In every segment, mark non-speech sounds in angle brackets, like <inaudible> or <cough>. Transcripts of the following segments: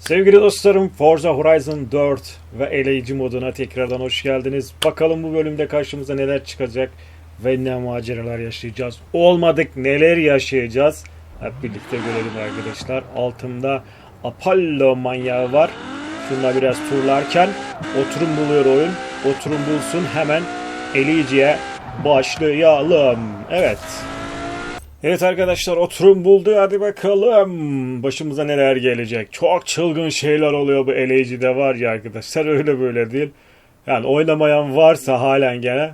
Sevgili dostlarım Forza Horizon 4 ve eleyici moduna tekrardan hoş geldiniz. Bakalım bu bölümde karşımıza neler çıkacak ve ne maceralar yaşayacağız. Olmadık neler yaşayacağız. Hep birlikte görelim arkadaşlar. Altımda Apollo manyağı var. Şunla biraz turlarken oturum buluyor oyun. Oturum bulsun hemen eleyiciye başlayalım. Evet. Evet arkadaşlar oturum buldu hadi bakalım. Başımıza neler gelecek. Çok çılgın şeyler oluyor bu eleyicide var ya arkadaşlar <laughs> öyle böyle değil. Yani oynamayan varsa halen gene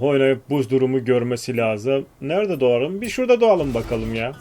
oynayıp bu durumu görmesi lazım. Nerede doğalım? Bir şurada doğalım bakalım ya.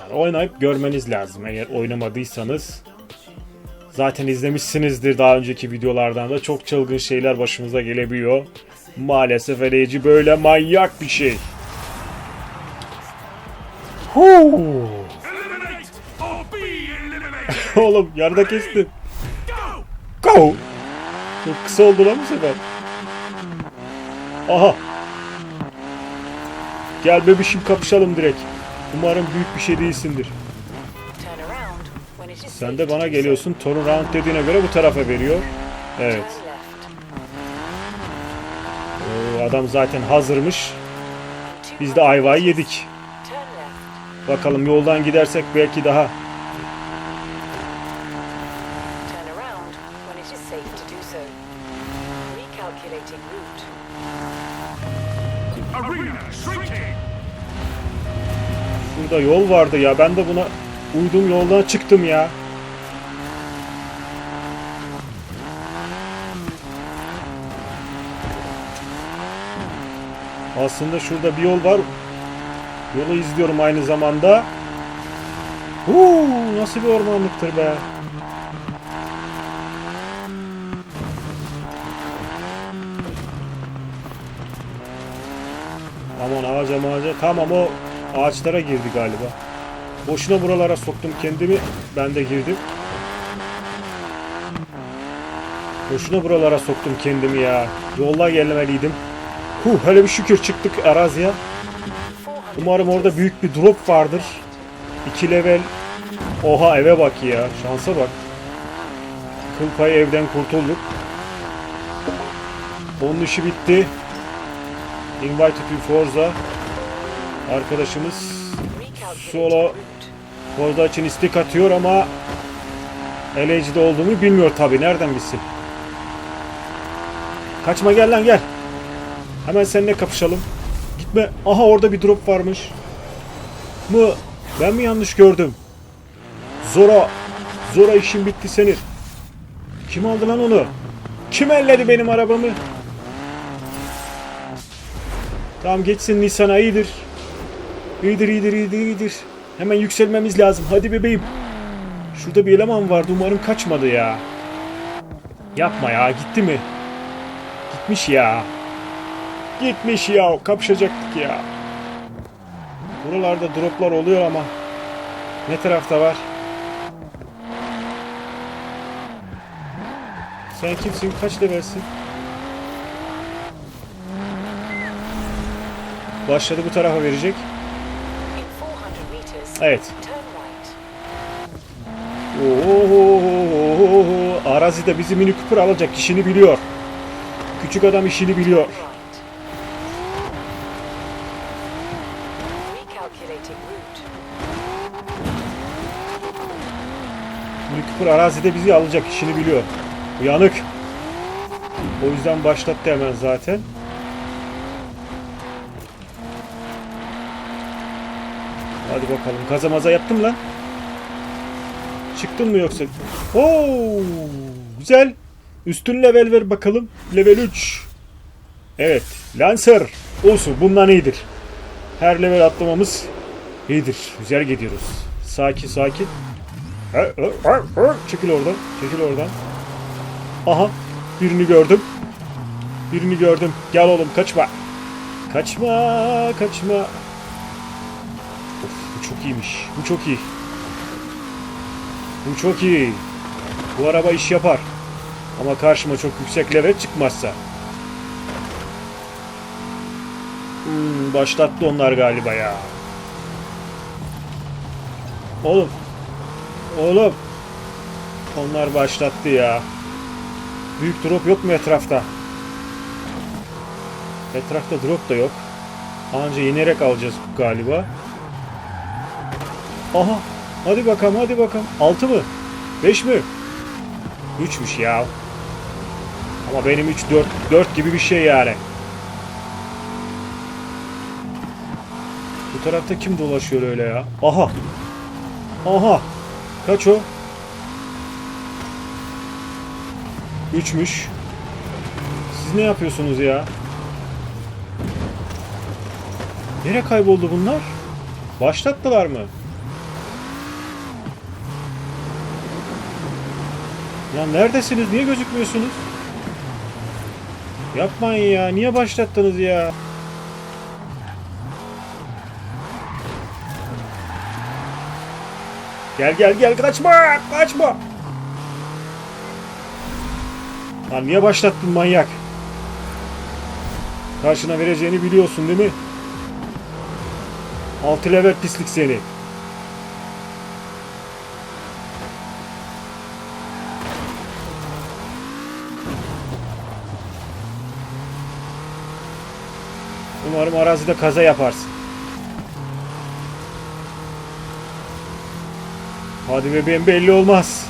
Yani oynayıp görmeniz lazım eğer oynamadıysanız. Zaten izlemişsinizdir daha önceki videolardan da çok çılgın şeyler başımıza gelebiliyor. Maalesef eleyici böyle manyak bir şey. <laughs> Oğlum yarıda kestim. Go! Çok kısa oldu lan bu sefer. Aha. Gel bebişim kapışalım direkt. Umarım büyük bir şey değilsindir. Turn Sen de bana geliyorsun. Torun round dediğine göre bu tarafa veriyor. Evet. Turn. Oo, adam zaten hazırmış. Biz de 200 ayvayı yedik. Bakalım yoldan gidersek belki daha. Turn around when it is safe to do so. Recalculating route. Arena shrinking. Burada yol vardı ya. Ben de buna uydum yoldan çıktım ya. Aslında şurada bir yol var. Yolu izliyorum aynı zamanda. Huu, nasıl bir ormanlıktır be. Aman ağaca ağaca. Tamam o ağaçlara girdi galiba. Boşuna buralara soktum kendimi. Ben de girdim. Boşuna buralara soktum kendimi ya. Yolla gelmeliydim. Huh hele bir şükür çıktık araziye. 400 Umarım orada büyük bir drop vardır. 2 level. Oha eve bak ya. Şansa bak. Kıl payı evden kurtulduk. Onun işi bitti. Invited to Forza. Arkadaşımız Solo. Forza için istek atıyor ama LH'de olduğumu bilmiyor tabi. Nereden bilsin? Kaçma gel lan gel. Hemen seninle kapışalım. Gitme. Aha orada bir drop varmış. Mı? Ben mi yanlış gördüm? Zora. Zora işin bitti senin. Kim aldı lan onu? Kim elledi benim arabamı? Tamam geçsin Nisan'a iyidir. İyidir iyidir iyidir iyidir. Hemen yükselmemiz lazım. Hadi bebeğim. Şurada bir eleman vardı. Umarım kaçmadı ya. Yapma ya. Gitti mi? Gitmiş ya. Gitmiş ya. Kapışacaktık ya. Buralarda droplar oluyor ama ne tarafta var? Sen kimsin? Kaç levelsin? Başladı bu tarafa verecek. In 400 meters. Evet. Oo, arazide bizi Mini Cooper alacak işini biliyor. Küçük adam işini biliyor. Right. Recalculating route. Mini Cooper arazide bizi alacak işini biliyor. Uyanık. O yüzden başlattı hemen zaten. Hadi bakalım. Kaza maza yaptım lan. Çıktın mı yoksa? Oo, güzel. Üstün level ver bakalım. Level 3. Evet. Lancer. Olsun. Bundan iyidir. Her level atlamamız iyidir. Güzel gidiyoruz. Sakin sakin. Çekil oradan. Çekil oradan. Aha. Birini gördüm. Birini gördüm. Gel oğlum kaçma. Kaçma. Kaçma. Of bu çok iyiymiş. Bu çok iyi. Bu çok iyi. Bu araba iş yapar. Ama karşıma çok yüksek level çıkmazsa. Hmm, başlattı onlar galiba ya. Oğlum. Oğlum. Onlar başlattı ya. Büyük drop yok mu etrafta? Etrafta drop da yok. Anca inerek alacağız galiba. Aha. Hadi bakalım hadi bakalım. 6 mı? 5 mi? 3'müş ya. Ama benim 3 4 4 gibi bir şey yani. Bu tarafta kim dolaşıyor öyle ya? Aha. Aha. Kaç o? 3'müş. Siz ne yapıyorsunuz ya? Nereye kayboldu bunlar? Başlattılar mı? Ya neredesiniz? Niye gözükmüyorsunuz? Yapmayın ya. Niye başlattınız ya? Gel gel gel kaçma kaçma. Lan niye başlattın manyak? Karşına vereceğini biliyorsun değil mi? Altı level pislik seni. Umarım arazide kaza yaparsın. Hadi bebeğim belli olmaz.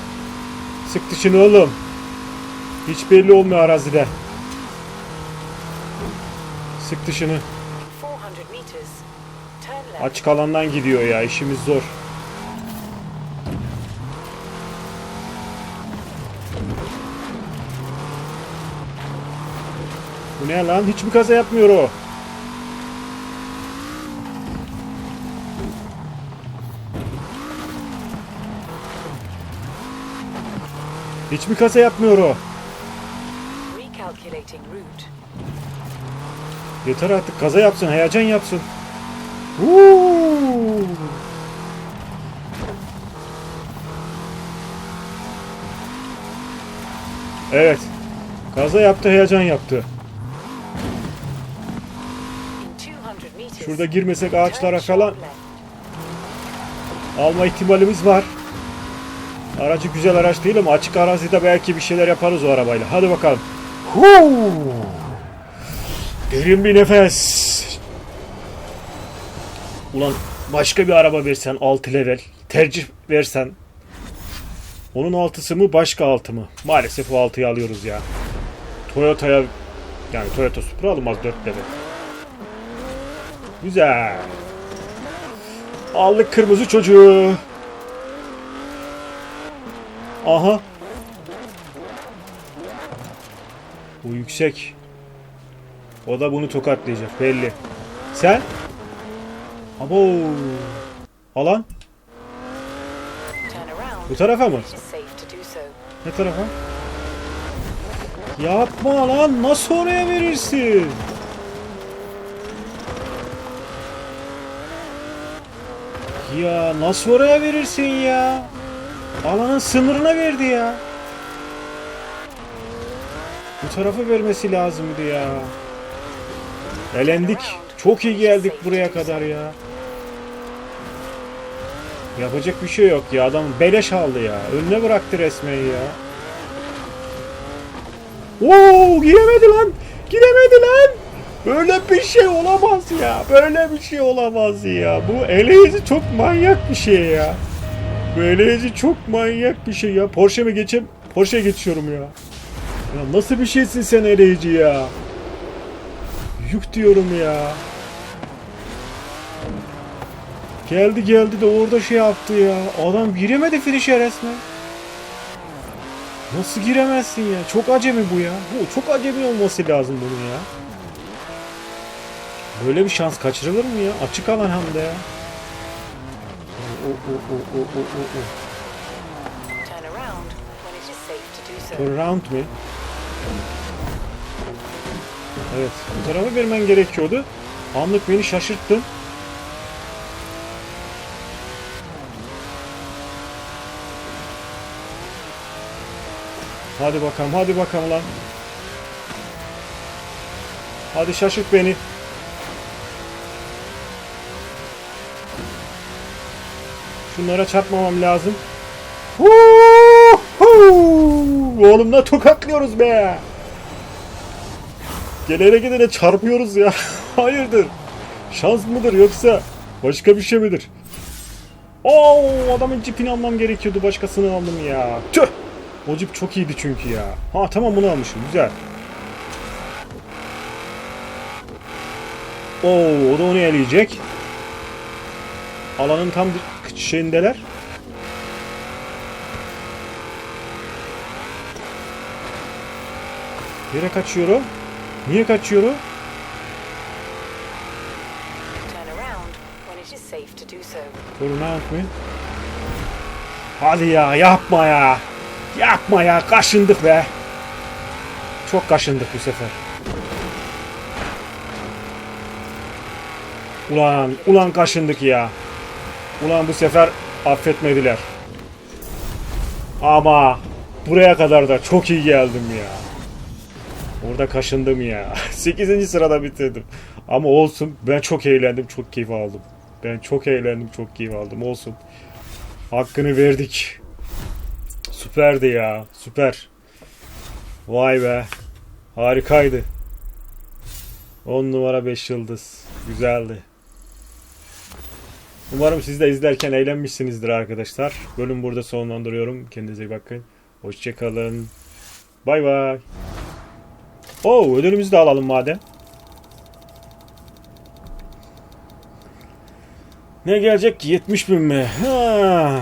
Sık dişini oğlum. Hiç belli olmuyor arazide. Sık dişini. 400 meters. Turn left. Açık alandan gidiyor ya işimiz zor. Bu ne lan? Hiç mi kaza yapmıyor o? Hiç mi kaza yapmıyor o? Yeter artık kaza yapsın, heyecan yapsın. Woo! Evet. Kaza yaptı, heyecan yaptı. In 200 meters. Şurada girmesek ağaçlara falan alma ihtimalimiz var. Aracı güzel araç değil ama açık arazide belki bir şeyler yaparız o arabayla. Hadi bakalım. Huu! Derin bir nefes. Ulan başka bir araba versen 6 level. Tercih versen. Onun altısı mı başka altı mı? Maalesef o 6'yı alıyoruz ya. Toyota'ya yani Toyota Supra alınmaz 4 level. Güzel. Aldık kırmızı çocuğu. Aha. Bu yüksek. O da bunu tokatlayacak belli. Sen? Abo. Alan? Bu tarafa mı? Ne tarafa? Yapma lan nasıl oraya verirsin? Ya nasıl oraya verirsin ya? Alanın sınırına verdi ya. Bu tarafa vermesi lazımdı ya. Elendik. Çok iyi geldik buraya kadar ya. Yapacak bir şey yok ya. Adam beleş aldı ya. Önüne bıraktı resmen ya. Oo, giremedi lan. Giremedi lan. Böyle bir şey olamaz ya. Böyle bir şey olamaz ya. Bu eleyici çok manyak bir şey ya. Eleyici çok manyak bir şey ya. Porsche'me geçem Porsche'ye geçiyorum ya. Ya nasıl bir şeysin sen eleyici ya? Yuh diyorum ya. Geldi geldi de orada şey yaptı ya. Adam giremedi finish'e resmen. Nasıl giremezsin ya? Çok acemi bu ya. Bu çok acemi olması lazım bunun ya. Böyle bir şans kaçırılır mı ya? Açık alan hem de ya. Turn around when it is safe to do so. Turn round mi? Evet. Bu tarafa vermen gerekiyordu. Anlık beni şaşırttın. Hadi bakalım, hadi bakalım lan. Hadi şaşırt beni. Şunlara çarpmamam lazım. Huhu! Oğlumla tokatlıyoruz be. Gelene gidene çarpıyoruz ya. <laughs> Hayırdır? Şans mıdır yoksa başka bir şey midir? Oo adamın cipini almam gerekiyordu. Başkasını aldım ya. Tüh! O cip çok iyiydi çünkü ya. Ha tamam bunu almışım. Güzel. Oo o da onu eleyecek. Alanın tam şeyindeler. Nereye kaçıyor o? Niye kaçıyor o? Turn around mı? Hadi ya yapma ya. Yapma ya kaşındık be. Çok kaşındık bu sefer. Ulan ulan kaşındık ya. Ulan bu sefer affetmediler. Ama buraya kadar da çok iyi geldim ya. Orada kaşındım ya. <laughs> 8. sırada bitirdim. Ama olsun ben çok eğlendim, çok keyif aldım. Ben çok eğlendim, çok keyif aldım. Olsun. Hakkını verdik. Süperdi ya. Süper. Vay be. Harikaydı. 10 numara 5 yıldız. Güzeldi. Umarım siz de izlerken eğlenmişsinizdir arkadaşlar. Bölüm burada sonlandırıyorum. Kendinize iyi bakın. Hoşçakalın. Bay bay. Oo ödülümüzü de alalım madem. Ne gelecek ki? 70 bin mi? Ha.